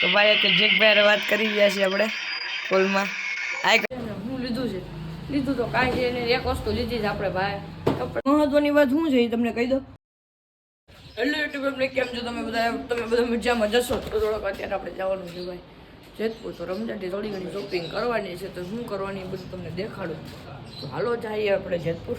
તો ભાઈ કે જીગભાઈ વાત કરી ગયા છીએ આપણે કોલમાં આ એક હું લીધું છે? લીધું તો કાંઈ છે નહીં એક વસ્તુ લીધી છે આપણે ભાઈ મહત્વની વાત શું છે એ તમને કહી દો. એટલે યુટ્યુબ આપણે કેમ છો? તમે બધા તમે બધા મજામાં જશો? તો થોડોક અત્યારે આપણે જવાનું છે ભાઈ. જેતપુર તો રમજાટી થોડી ઘણી શોપિંગ કરવાની છે તો શું કરવાની બધું તમને દેખાડું. તો હાલો જઈએ આપણે જેતપુર.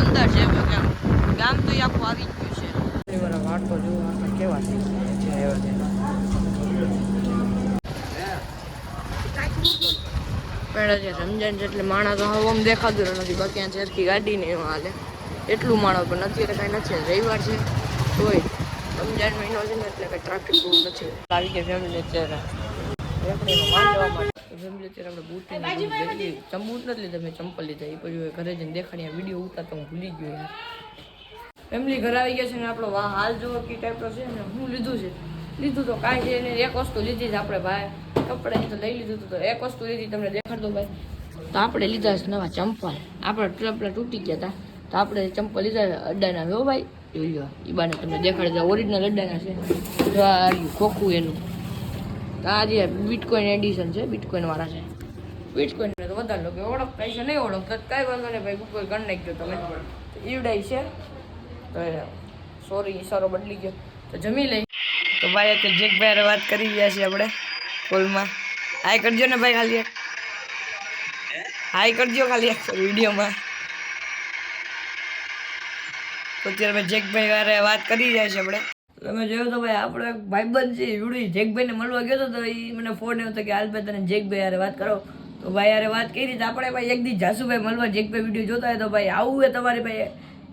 અંદર છે ગામ તો આખું આવી જ ગયું છે. જુઓ આપણે કેવા છે? છે. એટલે માણા તો હવે આમ દેખાતું નથી. બાકી આ ચરખી ગાડી ને એમાં હાલે. એટલું માણસ પણ નથી એટલે કાંઈ નથી. રવિવાર છે તોય રમજાન મહિનો છે ને એટલે કાંઈ ટ્રાફિક બહુ નથી. આવી ગયા ફેમિલી અત્યારે. ફેમિલી અત્યારે આપણે બૂટ ને. ચંબૂટ નથી લીધા મેં ચંપલ લીધા. એ પછી ઘરે જઈને દેખાડી વીડિયો ઉતારતો હું ભૂલી ગયો યાર. ફેમિલી ઘરે આવી ગયા છે ને આપણો વાહ હાલ જોવો કે ટાઈપનો છે ને હું લીધું છે. લીધું તો કાંઈ છે નહીં. એક વસ્તુ લીધી છે આપણે ભાઈ. કપડાં તો લઈ લીધું તો એક વસ્તુ લીધી તમને દેખાડતો ભાઈ. તો આપણે લીધા છે નવા ચંપલ. આપણે ટપલા તૂટી ગયા હતા તો આપણે ચંપલ લીધા અડ્ડાના હો ભાઈ જોઈ લો એ બાને તમને દેખાડે ઓરિજિનલ અડ્ડાના છે. જો આ ખોખું એનું. આ જે બિટકોઈન એડિશન છે બિટકોઇન વાળા છે. બિટકોઇન તો વધારે લોકો ઓળખતા છે નહીં ઓળખતા કાંઈ વાંધો નહીં, ભાઈ ગૂગલ કરી નાખજો તમે. તો ઈવડાઈ છે. તો સોરી ઈશારો બદલી ગયો. તો જમી લઈ. તો ભાઈ અત્યારે જેકભાઈ વાત કરી ગયા છીએ આપણે કોલમાં. હાય કરજો ને ભાઈ, ખાલી એક. હાય કરજો ખાલી એક વિડીયોમાં. તો અત્યારે ભાઈ જેકભાઈ વારે વાત કરી રહ્યા છીએ આપણે. તમે જોયું તો ભાઈ, આપણો એક ભાઈબંધ છે યુડી જેકભાઈને મળવા ગયો હતો તો એ મને ફોન આવ્યો હતો કે, હાલ ભાઈ, તને જેકભાઈ યારે વાત કરો. તો ભાઈ યારે વાત કરી તો આપણે ભાઈ એક દી જાસુભાઈ મળવા જેકભાઈ વીડિયો જોતા હોય તો ભાઈ, આવું હોય તમારે ભાઈ,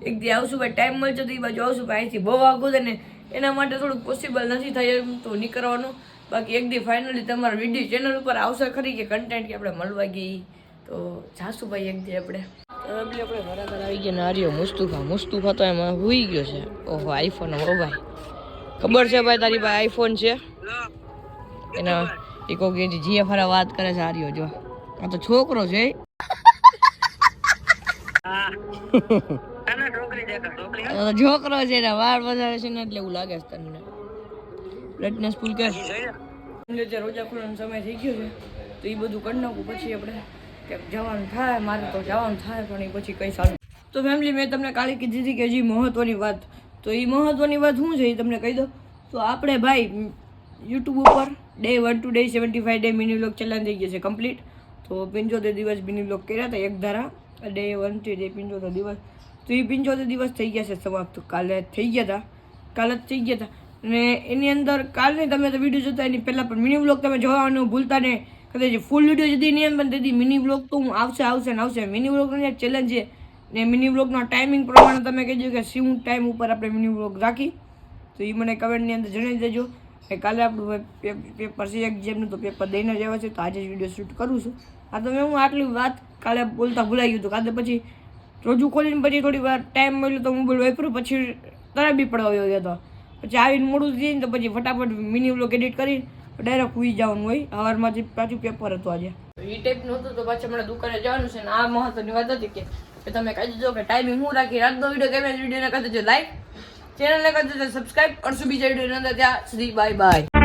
એક દી આવશું ભાઈ ટાઈમ મળશે તો એ બાજુ આવશું ભાઈ અહીંથી બહુ આગું છે ને, એના માટે થોડુંક પોસિબલ નથી થાય એમ તો નીકળવાનું. બાકી એક દી ફાઇનલી તમારા વીડિયો ચેનલ ઉપર આવશે ખરી કે કન્ટેન્ટ કે આપણે મળવા ગઈ. તો જાશું ભાઈ એક દી આપણે આપણે ઘરે ઘર આવી ગયા નારીઓ મુસ્તુફા મુસ્તુફા તો એમાં હુઈ ગયો છે. ઓહો આઈફોન હો ભાઈ ખબર છે ભાઈ તારી ભાઈ આઈફોન છે? એના એ કે જે જીએ ફરા વાત કરે છે આર્યો જો. આ તો છોકરો છે આ છોકરો છે ને વાળ વધારે છે ને એટલે એવું લાગે છે તમને બ્લડનેસ ફૂલ કે જે રોજા ખોલવાનો સમય થઈ ગયો છે તો એ બધું કરી નાખું. પછી આપણે ક્યાંક જવાનું થાય મારે તો જવાનું થાય પણ એ પછી કઈ સારું. તો ફેમિલી મેં તમને કાલે કીધી હતી કે હજી મહત્વની વાત તો એ મહત્ત્વની વાત શું છે એ તમને કહી દો તો આપણે ભાઈ, યુટ્યુબ ઉપર day one two day seventy five day mini vlog ચલાન થઈ ગયો છે કમ્પ્લીટ તો પંચોતેર દિવસ મિની બ્લોગ કર્યા હતા એક ધારા. ડે વન ટુ ડે પંચોતેર દિવસ. તો એ પંચોતેર દિવસ થઈ ગયા છે સમાપ્ત. કાલે થઈ ગયા હતા. કાલે જ થઈ ગયા હતા. અને એની અંદર કાલની તમે તો વીડિયો જોતા એની પહેલાં પણ મિની બ્લોગ તમે જોવાનું ભૂલતા ને કદાચ ફૂલ વીડિયો જતી નહીં પણ તેથી મિની બ્લોગ તો હું આવશે આવશે ને આવશે. મિની બ્લોગનો ચેલેન્જ છે. ને મિની બ્લોગનો ટાઈમિંગ પ્રમાણે તમે કહેજો કે શું ટાઈમ ઉપર આપણે મિની બ્લોગ રાખી. તો એ મને કમેન્ટની અંદર જણાવી દેજો કે કાલે આપણું પેપર છે એક્ઝામનું તો પેપર દઈને જ આવે છે, તો આજે જ વીડિયો શૂટ કરું છું. આ તો મેં હું આટલી વાત કાલે બોલતા ભૂલાઈ ગયું હતું. કાલે પછી રોજુ ખોલીને પછી થોડી વાર ટાઈમ મળ્યો તો મોબાઈલ વાપર્યું પછી તરાબી બી હોય હતો. પછી આવીને મોડું થઈ ને તો પછી ફટાફટ મિની બ્લોગ એડિટ કરી ડાયરેક્ટ સુઈ જવાનું હોય. સવારમાંથી પાછું પેપર હતું આજે. એ ટાઈપનું હતું તો પછી હમણાં દુકાને જવાનું છે ને આ મહત્વની વાત હતી કે કે તમે કહી દેજો કે ટાઈમિંગ હું રાખી રાતનો વીડિયો કેમેરા વિડીયોને કરી દેજો. લાઈક ચેનલને કરી દેજો. સબસ્ક્રાઇબ કરશું બીજા વીડિયો અંદર ત્યાં સુધી બાય બાય